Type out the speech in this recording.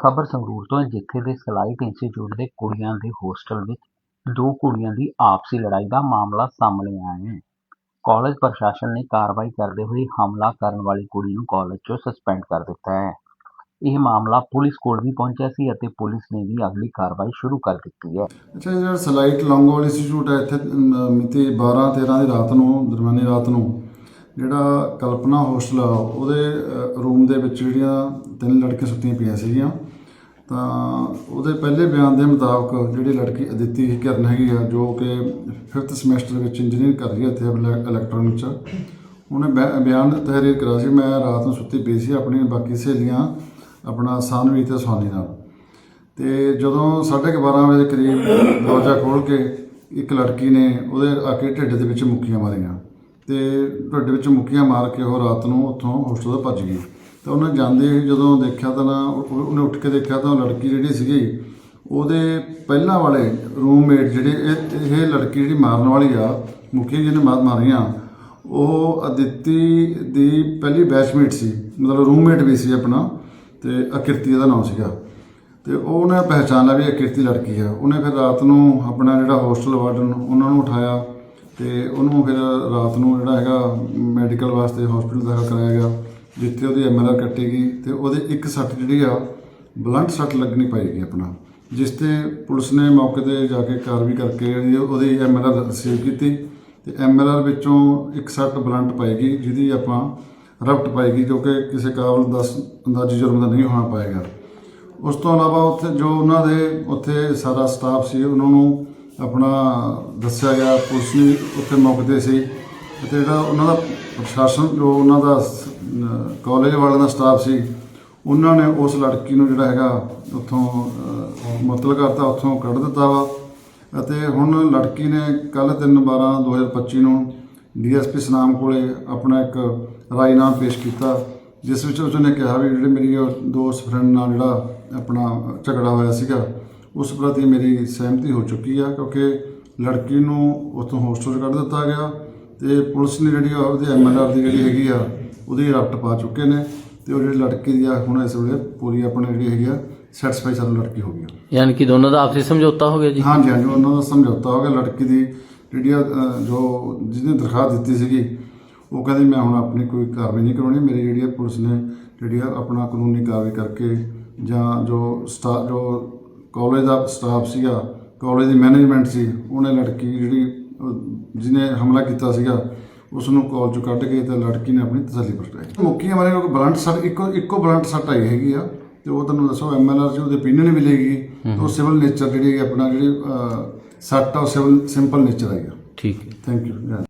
ਖਬਰ ਸੰਗਰੂਰ ਤੋਂ ਹੈ ਜਿੱਥੇ ਦੇ ਸਲਾਈਟ ਇੰਸਟੀਚਿਊਟ ਦੇ ਕੁੜੀਆਂ ਦੇ ਹੋਸਟਲ ਵਿੱਚ ਦੋ ਕੁੜੀਆਂ ਦੀ ਆਪਸੀ ਲੜਾਈ ਦਾ ਮਾਮਲਾ ਸਾਹਮਣੇ ਆਇਆ ਹੈ। ਕਾਲਜ ਪ੍ਰਸ਼ਾਸਨ ਨੇ ਕਾਰਵਾਈ ਕਰਦੇ ਹੋਏ ਹਮਲਾ ਕਰਨ ਵਾਲੀ ਕੁੜੀ ਨੂੰ ਕਾਲਜ ਚੋਂ ਸਸਪੈਂਡ ਕਰ ਦਿੱਤਾ ਹੈ। ਇਹ ਮਾਮਲਾ ਪੁਲਿਸ ਕੋਲ ਵੀ ਪਹੁੰਚਿਆ ਸੀ ਅਤੇ ਪੁਲਿਸ ਨੇ ਵੀ ਅਗਲੀ ਕਾਰਵਾਈ ਸ਼ੁਰੂ ਕਰ ਦਿੱਤੀ ਹੈ। ਅੱਛਾ ਇਹ ਜਿਹੜਾ ਸਲਾਈਟ ਲੌਂਗੋਵਾਲ ਇੰਸਟੀਚਿਊਟ ਹੈ ਇੱਥੇ ਅਮ, ਮਿਤੀ 12 13 ਦੀ ਰਾਤ ਨੂੰ ਦਰਮਿਆਨੀ ਰਾਤ ਨੂੰ ਜਿਹੜਾ ਕਲਪਨਾ ਹੋਸਟਲ ਆ, ਉਹਦੇ ਰੂਮ ਦੇ ਵਿੱਚ ਜਿਹੜੀਆਂ ਤਿੰਨ ਲੜਕੀਆਂ ਸੁੱਤੀਆਂ ਪਈਆਂ ਸੀਗੀਆਂ। ਤਾਂ ਉਹਦੇ ਪਹਿਲੇ ਬਿਆਨ ਦੇ ਮੁਤਾਬਕ ਜਿਹੜੀ ਲੜਕੀ ਅਦਿੱਤੀ ਕਰਨ ਹੈਗੀ ਆ, ਜੋ ਕਿ 5th ਸਮੈਸਟਰ ਵਿੱਚ ਇੰਜੀਨੀਅਰਿੰਗ ਕਰ ਰਹੀ ਹੈ ਇੱਥੇ ਇਲੈਕਟ੍ਰੋਨਿਕ ਚ ਉਹਨੇ ਬਿਆ- ਬਿਆਨ ਤਹਿਰੀਰ ਕਰਾ ਸੀ, ਮੈਂ ਰਾਤ ਨੂੰ ਸੁੱਤੀ ਪਈ ਸੀ ਆਪਣੀ ਬਾਕੀ ਸਹੇਲੀਆਂ, ਆਪਣਾ ਸਾਨਵੀ ਤੇ ਸੋਨੀ ਨਾਲ। ਤੇ ਜਦੋਂ 12:30 ਵਜੇ ਕਰੀਬ ਦਰਵਾਜ਼ਾ ਖੋਲ ਕੇ ਇੱਕ ਲੜਕੀ ਨੇ ਉਹਦੇ ਆ ਕੇ ਢਿੱਡ ਦੇ ਵਿੱਚ ਮੁੱਕੀਆਂ ਮਾਰੀਆਂ। ਤੇ ਢਿੱਡ ਵਿੱਚ ਮੁੱਕੀਆਂ ਮਾਰ ਕੇ ਉਹ ਰਾਤ ਨੂੰ ਉੱਥੋਂ ਹੋਸਟਲ ਤੋਂ ਭੱਜ ਗਈ। ਤਾਂ ਉਹਨੇ ਜਾਂਦੇ ਹੀ ਜਦੋਂ ਦੇਖਿਆ ਤਾਂ ਨਾ ਉਹਨੇ ਉੱਠ ਕੇ ਦੇਖਿਆ ਤਾਂ ਉਹ ਲੜਕੀ ਜਿਹੜੀ ਸੀਗੀ, ਉਹਦੇ ਪਹਿਲਾਂ ਵਾਲੇ ਰੂਮਮੇਟ ਜਿਹੜੇ, ਇਹ ਇਹ ਲੜਕੀ ਜਿਹੜੀ ਮਾਰਨ ਵਾਲੀ ਆ ਮੁਖੀ ਜਿਹਨੇ ਮਾਰ, ਮਾਰੀਆਂ, ਉਹ ਅਦਿੱਤੀ ਦੀ ਪਹਿਲੀ ਬੈਚਮੇਟ ਸੀ, ਮਤਲਬ ਰੂਮਮੇਟ ਵੀ ਸੀ ਆਪਣਾ, ਤੇ ਅਕਿਰਤੀ ਦਾ ਨਾਮ ਸੀਗਾ। ਤੇ ਉਹਨੇ ਪਹਿਚਾਨ ਲਿਆ ਵੀ ਅਕਿਰਤੀ ਲੜਕੀ ਆ। ਉਹਨੇ ਫਿਰ ਰਾਤ ਨੂੰ ਆਪਣਾ ਜਿਹੜਾ ਹੋਸਟਲ ਵਾਰਡਨ, ਉਹਨਾਂ ਨੂੰ ਉਠਾਇਆ। ਤੇ ਉਹਨੂੰ ਫਿਰ ਰਾਤ ਨੂੰ ਜਿਹੜਾ ਹੈਗਾ ਮੈਡੀਕਲ ਵਾਸਤੇ ਹਸਪੀਟਲ ਦਾਖਲ ਕਰਾਇਆ ਗਿਆ, ਜਿੱਥੇ ਉਹਦੀ ਐਮਐਲਆਰ ਕੱਟੀ ਗਈ ਤੇ ਉਹਦੇ ਇੱਕ ਸੱਟ ਜਿਹੜੀ ਆ, ਬਲੰਟ ਸੱਟ ਲੱਗਣੀ ਪਏਗੀ ਆਪਣਾ, ਜਿਸ ਤੇ ਪੁਲਿਸ ਨੇ ਮੌਕੇ ਤੇ ਜਾ ਕੇ ਕਾਰਵਾਈ ਕਰਕੇ ਜਿਹੜੀ ਉਹਦੀ ਐਮਐਲਆਰ ਰਿਸੀਵ ਕੀਤੀ ਤੇ ਐਮਐਲਆਰ ਵਿੱਚੋਂ ਇੱਕ ਸੱਟ ਬਲੰਟ ਪਾਏਗੀ ਜਿਹਦੀ ਆਪਾਂ ਰਫਟ ਪਾਏਗੀ ਜੋ ਕਿ ਕਿਸੇ ਕਾਬਲ ਦਾ ਅੰਦਾਜ਼ੀ ਜੁਰਮ ਦਾ ਨਹੀਂ ਹੋਣਾ ਪਾਏਗਾ। ਉਸ ਤੋਂ ਇਲਾਵਾ ਉੱਥੇ ਜੋ ਉਹਨਾਂ ਦੇ ਉੱਥੇ ਸਾਰਾ ਸਟਾਫ ਸੀ, ਉਹਨਾਂ ਨੂੰ ਆਪਣਾ ਦੱਸਿਆ ਗਿਆ ਪੁਲਿਸ ਨੇ ਉੱਥੇ ਮੌਕੇ ਤੇ ਸੀ। ਅਤੇ ਜਿਹੜਾ ਉਹਨਾਂ ਦਾ ਪ੍ਰਸ਼ਾਸਨ ਜੋ ਉਹਨਾਂ ਦਾ ਕਾਲਜ ਵਾਲਿਆਂ ਦਾ ਸਟਾਫ ਸੀ ਉਹਨਾਂ ਨੇ ਉਸ ਲੜਕੀ ਨੂੰ ਜਿਹੜਾ ਹੈਗਾ ਉੱਥੋਂ ਅਹ, ਮੁਅੱਤਲ ਕਰਤਾ ਉੱਥੋਂ ਕੱਢ ਦਿੱਤਾ ਵਾ। ਅਤੇ ਹੁਣ ਲੜਕੀ ਨੇ ਕੱਲ 3 12 2025 ਨੂੰ ਡੀਐਸਪੀ ਸਨਾਮ ਕੋਲੇ ਆਪਣਾ ਇੱਕ ਰਾਇਨਾਮਾ ਪੇਸ਼ ਕੀਤਾ ਜਿਸ ਵਿੱਚ ਉਸਨੇ ਕਿਹਾ ਵੀ ਜਿਹੜੇ ਮੇਰੀ ਉਹ ਦੋਸਤ ਫਰੈਂਡ ਨਾਲ ਜਿਹੜਾ ਆਪਣਾ ਝਗੜਾ ਹੋਇਆ ਸੀਗਾ ਉਸ ਪ੍ਰਤੀ ਮੇਰੀ ਸਹਿਮਤੀ ਹੋ ਚੁੱਕੀ ਆ ਕਿਉਂਕਿ ਲੜਕੀ ਨੂੰ ਉੱਥੋਂ ਹੋਸਟਲ 'ਚ ਕੱਢ ਦਿੱਤਾ ਗਿਆ ਤੇ ਪੁਲਿਸ ਨੇ ਜਿਹੜੀ ਉਹਦੀ ਐਮਐਲਆਰ ਦੀ ਜਿਹੜੀ ਹੈਗੀ ਆ ਉਹਦੀ ਰਫਟ ਪਾ ਚੁੱਕੇ ਨੇ ਤੇ ਉਹ ਜਿਹੜੀ ਲੜਕੀ ਦੀ ਆ ਹੁਣ ਇਸ ਵੇਲੇ ਪੂਰੀ ਆਪਣੀ ਜਿਹੜੀ ਹੈਗੀ ਆ ਸੈਟੀਸਫਾਈ ਸਾਰੀ ਲੜਕੀ ਹੋ ਗਈ ਆ। ਯਾਨੀ ਕਿ ਦੋਨੋਂ ਦਾ ਆਪਸੀ ਸਮਝੌਤਾ ਹੋ ਗਿਆ ਜੀ? ਹਾਂਜੀ ਹਾਂਜੀ ਉਹਨਾਂ ਦਾ ਸਮਝੌਤਾ ਹੋ ਗਿਆ। ਲੜਕੀ ਦੀ ਜਿਹੜੀ ਆ, ਅ, ਜੋ ਜਿਹਨੇ ਦਰਖਾਸਤ ਦਿੱਤੀ ਸੀਗੀ ਉਹ ਕਹਿੰਦੀ ਮੈਂ ਹੁਣ ਆਪਣੀ ਕੋਈ ਕਾਰਵਾਈ ਨਹੀਂ ਕਰਾਉਣੀ ਮੇਰੀ ਜਿਹੜੀ ਆ ਪੁਲਿਸ ਨੇ ਜਿਹੜੀ ਆ ਆਪਣਾ ਕਾਨੂੰਨੀ ਕਾਰਵਾਈ ਕਰਕੇ ਜਾਂ ਜੋ ਸਟਾਫ ਜੋ ਕਾਲਜ ਦਾ ਸਟਾਫ ਸੀਗਾ ਕਾਲਜ ਦੀ ਮੈਨੇਜਮੈਂਟ ਸੀ ਉਹਨੇ ਲੜਕੀ ਜਿਹੜੀ ਜਿਹਨੇ ਹਮਲਾ ਕੀਤਾ ਸੀਗਾ ਉਸ ਨੂੰ ਕਾਲ ਚੋਂ ਕੱਢ ਕੇ ਤੇ ਲੜਕੀ ਨੇ ਆਪਣੀ ਤਸੱਲੀ ਪ੍ਰਗਟਾਈ ਮੁੱਕੀਆਂ ਮਾਰੇ ਕੋਈ ਬਲੰਟ ਸੱਟ ਇੱਕੋ ਇੱਕੋ ਬਲੰਟ ਸੱਟ ਆਈ ਹੈਗੀ ਆ ਤੇ ਉਹ ਤੁਹਾਨੂੰ ਦੱਸੋ ਐਮਐਲਆਰ ਚ ਉਹਦੇ opinion ਵੀ ਮਿਲੇਗੀ ਤੇ ਉਹ ਸਿਵਲ ਨੇਚਰ ਜਿਹੜੀ ਆਪਣਾ ਜਿਹੜੀ ਸੱਟ ਆ ਉਹ ਸਿਵਲ ਸਿੰਪਲ ਨੇਚਰ ਆਈ ਆ। ਠੀਕ ਹੈ। Thank you